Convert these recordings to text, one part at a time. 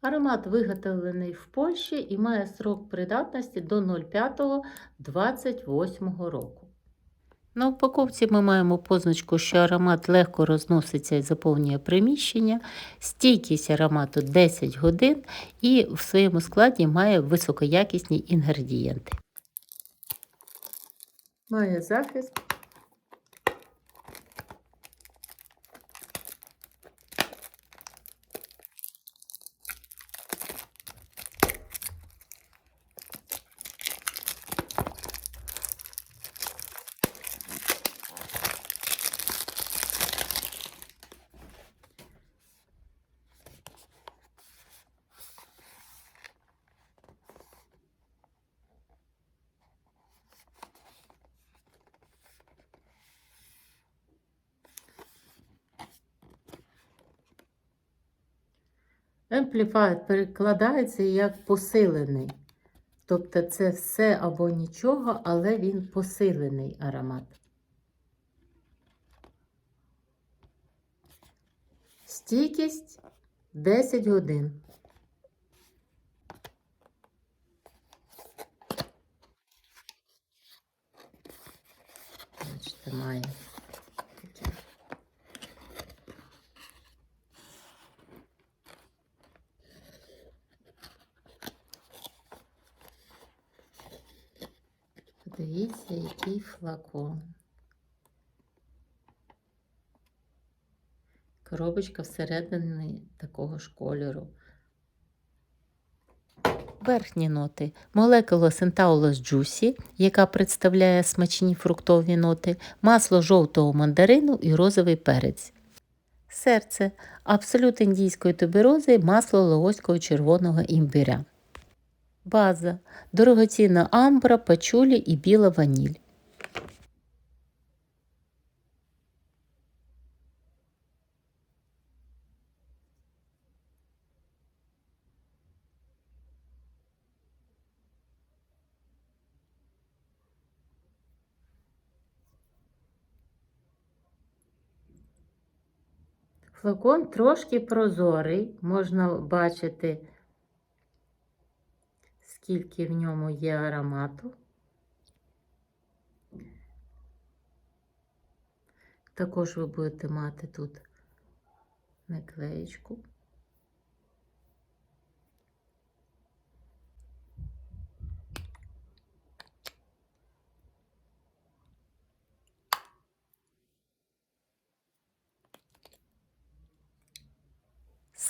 Аромат виготовлений в Польщі і має срок придатності до 05.28 року. На упаковці ми маємо позначку, що аромат легко розноситься і заповнює приміщення, стійкість аромату 10 годин і в своєму складі має високоякісні інгредієнти. Має захист. Amplified перекладається як посилений. Тобто це все або нічого, але він посилений аромат. Стійкість 10 годин. Бачите, має таке. Подивіться, який флакон. Коробочка всередині такого ж кольору. Верхні ноти молекула Сентаулос Джусі, яка представляє смачні фруктові ноти, масло жовтого мандарину і розовий перець. Серце абсолют індійської туберози, масло лаоського червоного імбиря. База дорогоцінна амбра, пачулі і біла ваніль. Флакон трошки прозорий, можна бачити, скільки в ньому є аромату. Також ви будете мати тут наклеєчку.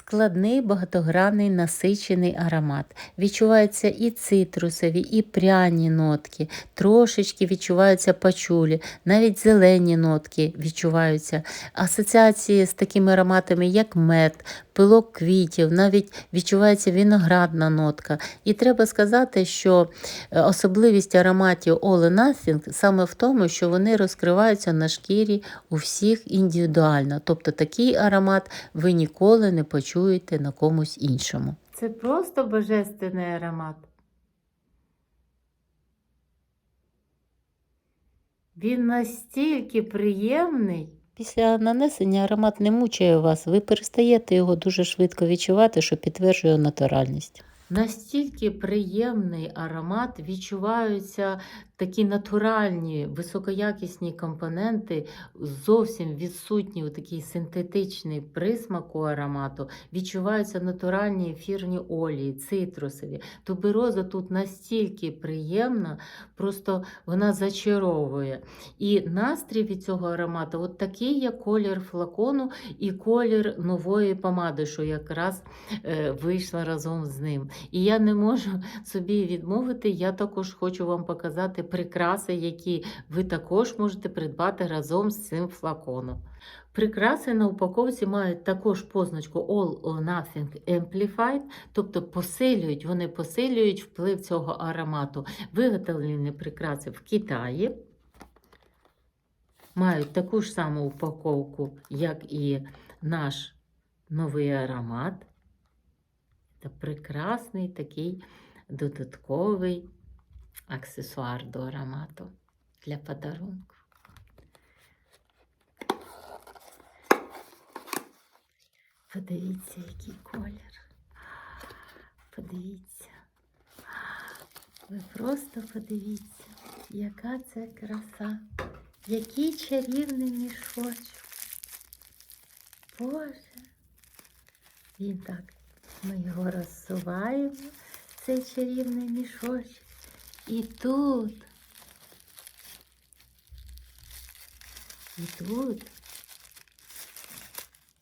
Складний багатогранний насичений аромат. Відчуваються і цитрусові, і пряні нотки, трошечки відчуваються пачулі, навіть зелені нотки відчуваються. Асоціації з такими ароматами, як мед, пилок квітів, навіть відчувається виноградна нотка. І треба сказати, що е, особливість ароматів All Nothing саме в тому, що вони розкриваються на шкірі у всіх індивідуально. Тобто такий аромат ви ніколи не почуєте на комусь іншому. Це просто божественний аромат. Він настільки приємний. Після нанесення аромат не мучає вас, ви перестаєте його дуже швидко відчувати, що підтверджує натуральність. Настільки приємний аромат, відчуваються такі натуральні, високоякісні компоненти, зовсім відсутні у такий синтетичний присмак у аромату, відчуваються натуральні ефірні олії, цитрусові. Тубероза тут настільки приємна, просто вона зачаровує. І настрій від цього аромату от такий, як колір флакону і колір нової помади, що якраз е, вийшла разом з ним. І я не можу собі відмовити, я також хочу вам показати прикраси, які ви також можете придбати разом з цим флаконом. Прикраси на упаковці мають також позначку All or Nothing Amplified, тобто посилюють, вони посилюють вплив цього аромату. Виготовлені прикраси в Китаї. Мають таку ж саму упаковку, як і наш новий аромат. Це прекрасний такий додатковий аксесуар до аромату для подарунку. Подивіться, який колір. подивіться. Ви просто подивіться, яка це краса, який чарівний мішочок. Боже. Він так, ми його розсуваємо, цей чарівний мішочок. І тут, і тут.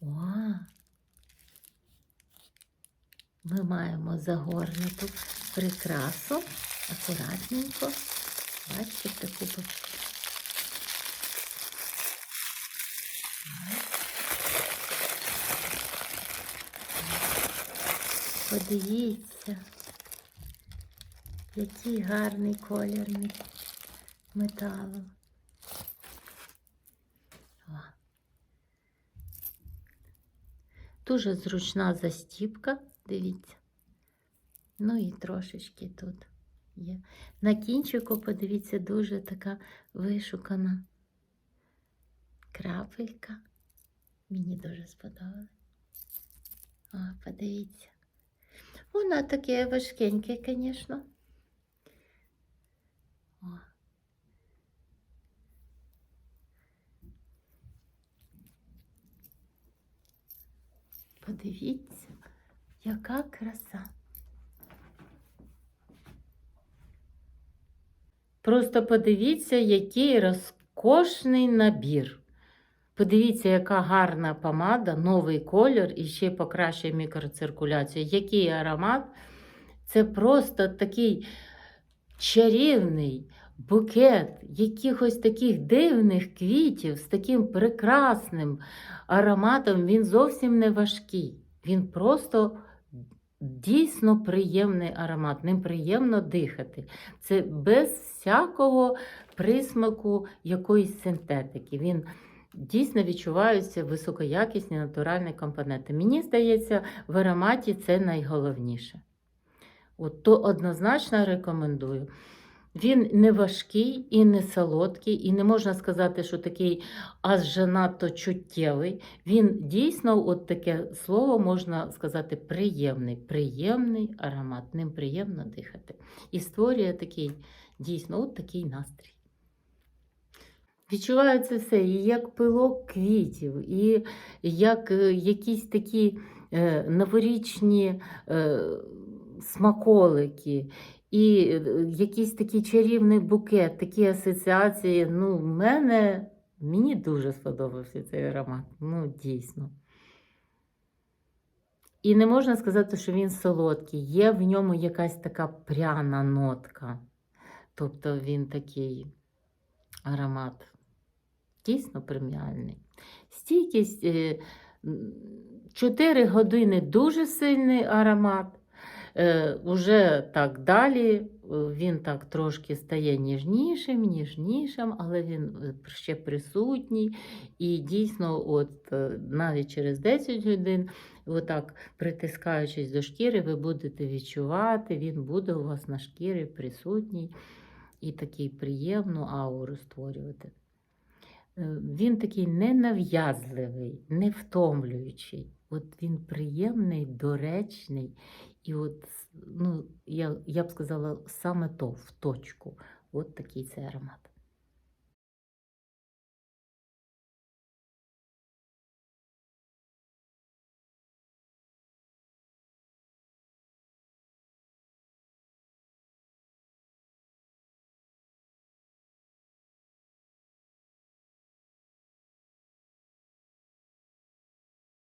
О, ми маємо загорнуту прикрасу, акуратненько. Бачите, таку Подивіться, який гарний колір металу. О. Дуже зручна застіпка, дивіться. Ну і трошечки тут є. На кінчику, подивіться, дуже така вишукана крапелька. Мені дуже сподобалось. О, подивіться. Воно таке важкеньке, звісно. Подивіться, яка краса. Просто подивіться, який розкошний набір. Подивіться, яка гарна помада, новий колір і ще покращує мікроциркуляцію. Який аромат. Це просто такий чарівний букет якихось таких дивних квітів з таким прекрасним ароматом. Він зовсім не важкий. Він просто дійсно приємний аромат. Ним приємно дихати. Це без всякого присмаку якоїсь синтетики. Він Дійсно відчуваються високоякісні натуральні компоненти. Мені здається, в ароматі це найголовніше. От то однозначно рекомендую. Він не важкий і не солодкий, і не можна сказати, що такий аж же надто чуттєвий. Він дійсно, от таке слово можна сказати, приємний, приємний аромат. Ним приємно дихати. І створює такий дійсно от такий настрій. Відчувається все, і як пилок квітів, і як е, якісь такі е, новорічні е, смаколики, і якийсь такий чарівний букет, такі асоціації. Ну, мене, мені дуже сподобався цей аромат. Ну, дійсно. І не можна сказати, що він солодкий. Є в ньому якась така пряна нотка. Тобто він такий аромат дійсно преміальний. Стійкість 4 години дуже сильний аромат. Е, Уже так далі е, він так трошки стає ніжнішим, ніжнішим, але він е, ще присутній. І дійсно, от е, навіть через 10 годин, отак притискаючись до шкіри, ви будете відчувати, він буде у вас на шкірі присутній і такий приємну ауру створювати. Е, Він такий ненав'язливий, не втомлюючий. От він приємний, доречний, і от, ну, я, я б сказала, саме то в точку. От такий це аромат.